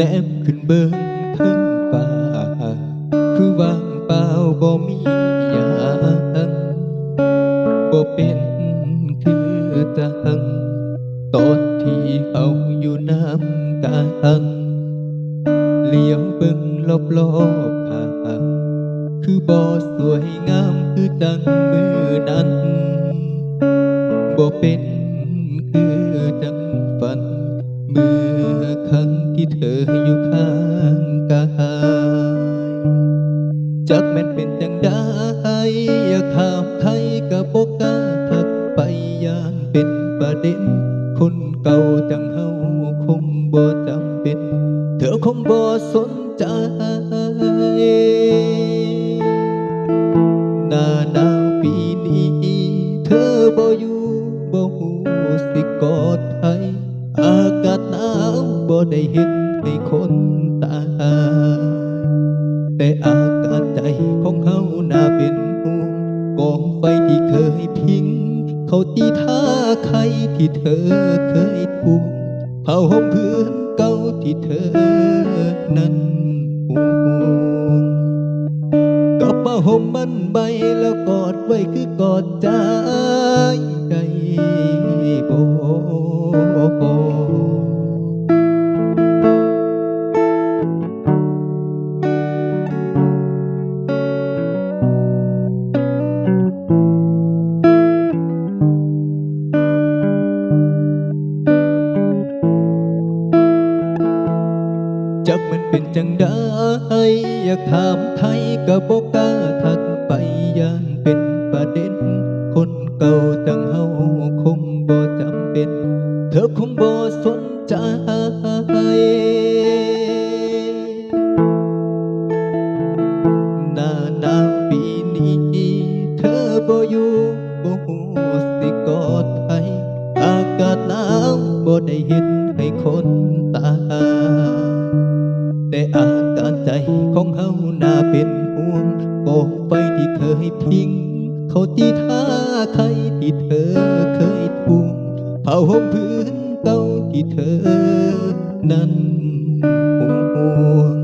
แนบขึ้นเบิ่งถึงฟ้าคือว่างเปล่าบ่มีหยังบ่เป็นคือจังตอนที่เขาอยู่น้ำกันเลี้ยวเบิ่งรอบๆข้างคือบ่สวยงามคือจังมือนั้นบ่เป็นคือจังฝันเมื่อครั้ง ที่เธอให้อยู่ข้างกายจักแม่นเป็นจังได้อยากถามไทยกับโบกล้าทักไปย่านเป็นประเด็น คนเก่าจังเฮาคงบ่จำเป็น เธอคงบ่สนใจหน้าหนาวปีนี้ เธอบ่อยู่ ได้เห็นให้คนตายแต่อาการใจของเฮาน่าเป็นห่วงกองไฟที่เคยพิง เขาตีท่าใครที่เธอเคยทวงเผาห่มพื้นเก่าที่เธอนั้นห่วงกับมาห่มมันใบแล้วกอดไว้คือกอดจใจ เป็นจังได้อยากถามไทยก็บอกกล้าทักไปยานเป็นประเด็น คนเก่าจังเฮาคงบ่จำเป็น เธอคงบ่สน ของเฮาน่าเป็นห่วงกอกไปที่เคยทิ้ง เขาตีท่าใครที่เธอเคยทวงเผาห้องพื้นเก่าที่เธอนั้นห่วง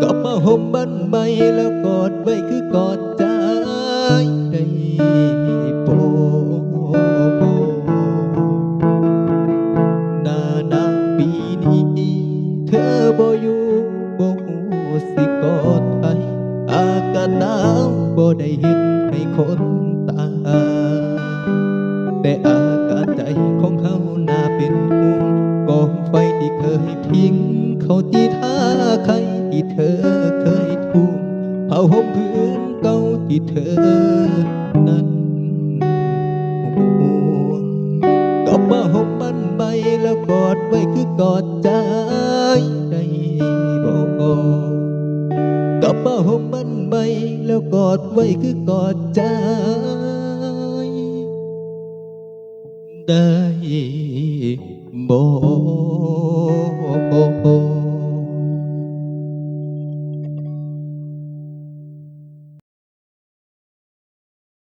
กลับมาห่มบ้านใหม่แล้วกอดไว้คือกอด ได้เห็นให้คนตา แต่อาการใจของเขาน่าเป็นห่วงกองไฟที่เคยพิง เขาตีท่าใครที่เธอเคยทวงเผาห่มพื้นเก่าที่เธอนั้นห่วงกลับมาห่มมันใบแล้วกอดไว้คือกอดใจ แล้วกอดไว้คือกอดใจ ได้